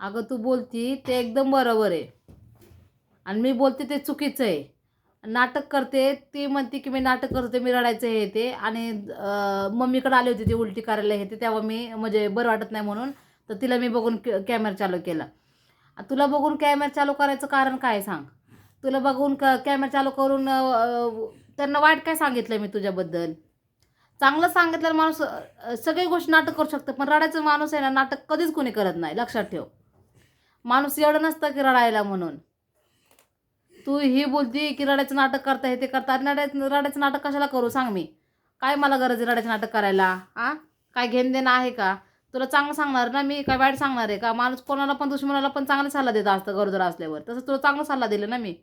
अगं तू बोलती ते एकदम बरोबर आहे. आणि मी बोलते ते चुकीचं आहे. नाटक करते ती म्हणते की मी नाटक करते मी रडायचं हे ते. आणि मम्मीकडे आले होते ती उलटी करायला हे ते तेव्हा मी म्हणजे बरं वाटत नाही म्हणून तर तिला मी बघून कॅमेरा चालू केला. तुला बघून कॅमेरा चालू करायचं कारण काय सांग? तुला बघून क कॅमेरा चालू करून त्यांना वाईट काय सांगितलं मी तुझ्याबद्दल? चांगलं सांगितलं माणूस सगळी गोष्टी नाटक करू शकतं पण रडायचं माणूस आहे ना नाटक कधीच कोणी करत नाही लक्षात ठेव. माणूस एवढं नसतं की रडायला म्हणून. तू ही बोलती की रडायचं नाटक करता हे ते करता. अरे रडायचं रडायचं नाटक कशाला करू सांग मी? काय मला गरज आहे रडायचं नाटक करायला? आ? काय घेणं देणं आहे का? तुला चांगलं सांगणार ना मी? काय वाईट सांगणार आहे का? माणूस कोणाला पण दुश्मनाला पण चांगला सल्ला देत असतं गरोदर असल्यावर. तसं तुला चांगला सल्ला दिला ना मी?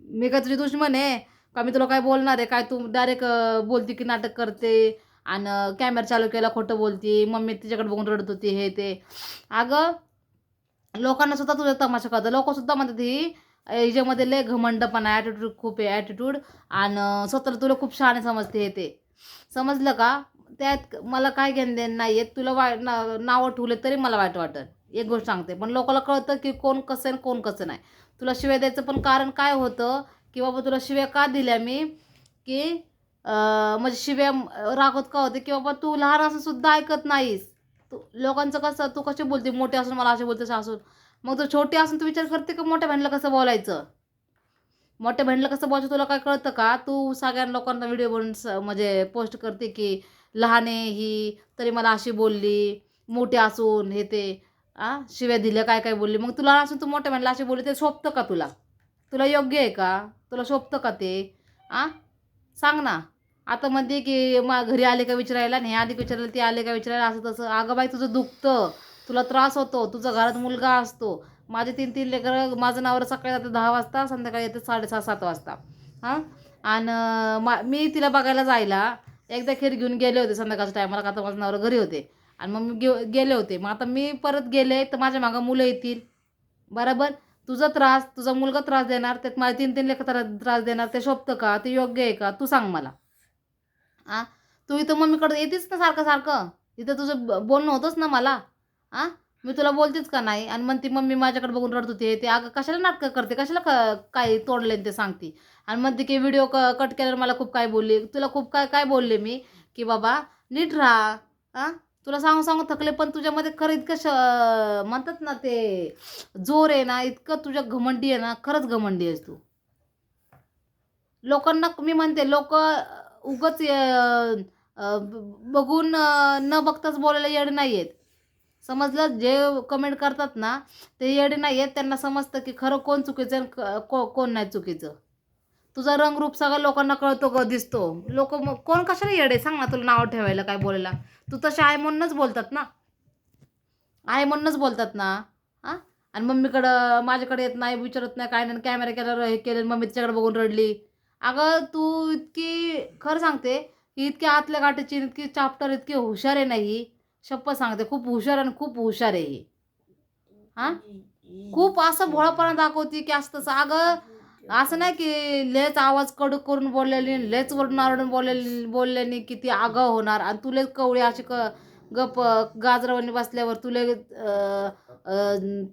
मी काय तुझी दुश्मन आहे? का मी तुला काय बोलणार आहे? काय तू डायरेक्ट बोलती की नाटक करते आणि कॅमेरा चालू केला खोटं बोलती. मम्मी तिच्याकडे बघून रडत होती हे ते. अगं लोकांना सुद्धा तुझं तमाशा करतं लोकंसुद्धा म्हणतात ही हिच्यामध्ये लय घमंडपणा ॲटिट्यूड खूप आहे ॲटिट्यूड आणि स्वतःला तुला खूप छान समजते हे ते. समजलं का? त्यात मला काय घेणं देणं नाही आहे तुला वाय ना नावं ठेवले तरी मला वाईट वाटत एक गोष्ट सांगते. पण लोकांना कळतं की कोण कसं आहे आणि कोण कसं नाही. तुला शिव्या द्यायचं पण कारण काय होतं? की बाबा तुला शिव्या का दिल्या मी? की म्हणजे शिव्या रागवत का होते? की बाबा तू लहान असून सुद्धा ऐकत नाहीस. तू लोकांचं कसं तू कसे बोलते? मोठे असून मला असे बोलते असून. मग तू छोटी असून तू विचार करते का मोठ्या बहिणीला कसं बोलायचं? मोठ्या बहिणीला कसं बोलायचं तुला काय कळतं का? तू सगळ्या लोकांना व्हिडिओ बनवून स म्हणजे पोस्ट करते की लहान आहे ही तरी मला अशी बोलली मोठी असून हे ते आ शिव्या दिल्या काय काय बोलली. मग तुला असून तू मोठ्या बहिणीला अशी बोलली ते शोभतं का तुला? तुला योग्य आहे का? तुला शोभतं का ते? आ? सांग ना. आता म्हणते की मा घरी आले का विचारायला? नाही आधी विचारायला ते आले का विचारायला? असं तसं. अगं बाई तुझं दुखतं. तुला त्रास होतो. तुझा घरात मुलगा असतो. माझे तीन तीन लेकरं माझं नावर सकाळी जाते दहा वाजता संध्याकाळी येते साडेसहा सात वाजता. हां? आणि मा मी तिला बघायला जायला एकदा खेर घेऊन गेले होते संध्याकाळच्या टायमाला का आता माझं नवरं घरी होते. आणि मग मी गे गेले होते. मग आता मी परत गेले तर माझ्या मागं मुलं येतील. बरोबर? तुझा त्रास तुझा मुलगा त्रास देणार त्यात माझे तीन तीन लेखा त्रास देणार ते शोभतं का? ते योग्य आहे का? तू सांग मला. आ? तू इथं मम्मीकडे येतेच ना सारखं सारखं? इथं तुझं बोलणं होतंच ना मला. आ? मी तुला बोलतेच का नाही? आणि म्हणते मम्मी माझ्याकडे बघून रडत होते. ते अगं कशाला नाटकं करते? कशाला क काय तोडले ते सांगते? आणि म्हणते की व्हिडिओ क कट केल्यावर मला खूप काय बोलले. तुला खूप काय काय बोलले मी? की बाबा नीट राहा. आ? तुला सांगू सांगू थकले पण तुझ्यामध्ये खरं इतकं श म्हणतात ना ते जोर आहे ना इतकं तुझ्या घमंडी आहे ना खरंच घमंडी आहेस तू. लोकांना मी म्हणते लोक उगच बघून न बघताच बोलायला येडे नाही आहेत समजलं? जे कमेंट करतात ना ते येडे नाही आहेत त्यांना समजतं की खरं कोण चुकीचं आणि क- को कोण नाही चुकीचं. तुझा रंगरूप सगळं लोकांना कळतो ग दिसतो. लोक कोण कशाला येडे? सांग ना तुला नाव ठेवायला काय बोलायला. तू तसे आहे म्हणूनच बोलतात ना. आहे म्हणूनच बोलतात ना. हां आणि मम्मीकडं माझ्याकडे येत नाही विचारत नाही काय नाही कॅमेरा केल्यावर हे केलं मम्मी तिच्याकडे बघून रडली. अगं तू इतकी खरं सांगते ही इतकी आतल्या गाठीची इतकी चाप्टर इतकी हुशार आहे नाही शप्प सांगते खूप हुशार आणि खूप हुशार आहे ही. हां? खूप असं भोळापणा दाखवते की असं तसं. अगं असं नाही की लेच आवाज कडक करून बोललेली लेच वरून आरडून बोललेली बोलल्याने की ती आगाव होणार. आणि तुले कवळी अशी क गप गाजरावणी बसल्यावर तुले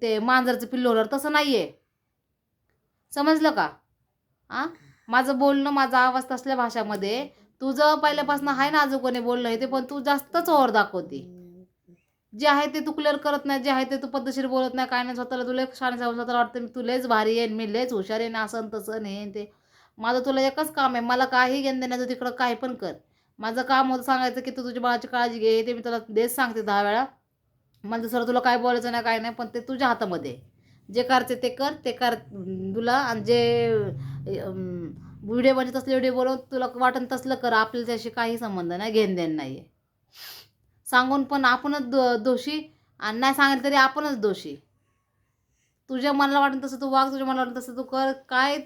ते मांजरचं पिल्लू होणार. तसं नाही आहे समजलं का? आ माझं बोलणं माझा आवाज तसल्या भाषामध्ये. तुझं पहिल्यापासून आहे ना अजून कोणी बोलणं आहे ते पण तू जास्तच ओर दाखवते. जे आहे ते तू क्लिअर करत नाही जे आहे ते तू पद्धतशीर बोलत नाही काय नाही स्वतःला तुला एक शाणे जाऊन स्वतःला वाटतं मी तू लयच भारी आहे मी लयच हुशार आहे ना असं तसं नाही ते. माझं तुला एकच काम आहे मला काही घेणं देण्याचं तिकडं काय पण कर. माझं काम होतं सांगायचं की तू तुझ्या बाळाची काळजी घे ते मी तुला देच सांगते दहा वेळा. मला दुसरं तुला काय बोलायचं नाही काय नाही पण ते तुझ्या हातामध्ये जे करते ते कर ते कर तुला आणि जे व्हिडिओ बनत तसले व्हिडिओ बोलव तुला वाटण तसलं कर आपल्याला त्याशी काही संबंध नाही घेणदेण नाही आहे सांगून पण आपणच दो दोषी आणि नाही सांगेल तरी आपणच दोषी. तुझ्या मनाला वाटेल तसं तू वाग तुझ्या मनाला वाटेल तसं तू कर. काय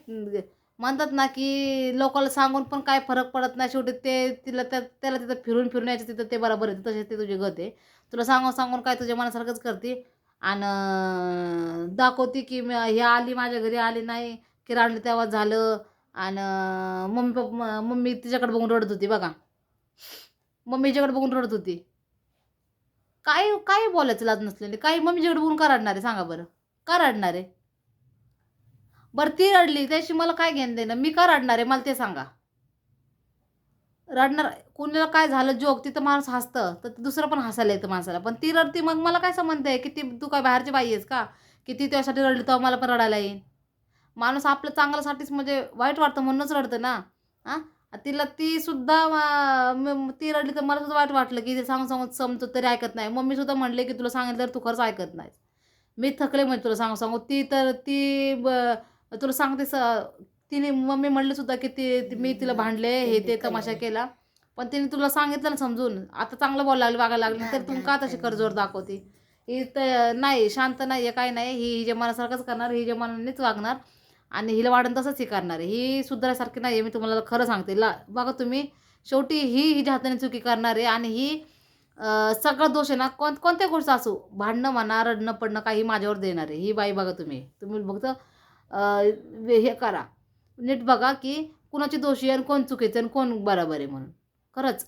म्हणतात ना की लोकांना सांगून पण काय फरक पडत नाही. शेवटी ते तिला त्या त्याला तिथं फिरून फिरून यायचं तिथं ते बरोबर येते तसे ते तुझे गत आहे. तुला सांगून सांगून काय तुझ्या मनासारखंच करते? आणि दाखवते की मी हे आली माझ्या घरी आली नाही. की रडलं तेव्हा झालं आणि मम्मी पप्पा मम्मी तिच्याकडे बघून रडत होती बघा. मम्मीच्याकडे बघून रडत होती. काय काय बोलायचं लाज नसलेली काही मम्मीच्याकडे बघून का रडणार आहे? सांगा बरं. का रडणार आहे? बरं ती रडली त्याशी मला काय घेणं देणं? मी का रडणार आहे? मला ते सांगा. रडणार कुणाला काय झालं जोक तिथं माणूस हसतं तर दुसरं पण हसायला येतं माणसाला. पण ती रडती मग मला काय संबंध आहे? की ती तू काय बाहेरची बाई आहेस का? की ती त्यासाठी रडली तेव्हा मला पण रडायला येईल माणूस आपलं चांगल्यासाठीच म्हणजे वाईट वाटतं म्हणूनच रडतं ना. हां तिला ती सुद्धा ती रडली तर मला सुद्धा वाईट वाटलं की ते सांग सांगून समजतो तरी ऐकत नाही. मम्मी सुद्धा म्हणले की तुला सांगितलं तर तू खरंच ऐकत नाही मी थकले म्हणजे तुला सांगू सांगू. ती तर ती ब- तुला सांगते स तिने मम्मी म्हणले सुद्धा की ती मी तिला भांडले हे ते तमाशा केला. पण तिने तुला सांगितलं ना समजून. आता चांगलं बोलायला लागली वागायला लागली तर तू का तशी कर्जोर दाखवते? ही तर नाही शांत नाही आहे काय नाही ही हिच्या मनासारखंच करणार हिच्या मनानेच वागणार आणि हिला वाढण तसंच ही करणार आहे. ही सुधारासारखी नाही आहे मी तुम्हाला खरं सांगते. ला बघा तुम्ही शेवटी ही हिच्या हाताने चुकी करणार आहे आणि ही सगळा दोष आहे ना कोण कोणत्या गोष्ट असो भांडणं म्हणा रडणं पडणं काही माझ्यावर देणार आहे. ही बाई बघा तुम्ही. तुम्ही फक्त हे करा. नीट बघा की कुणाची दोषी आहे आणि कोण चुकीचं आणि कोण बरोबर आहे म्हणून. खरंच.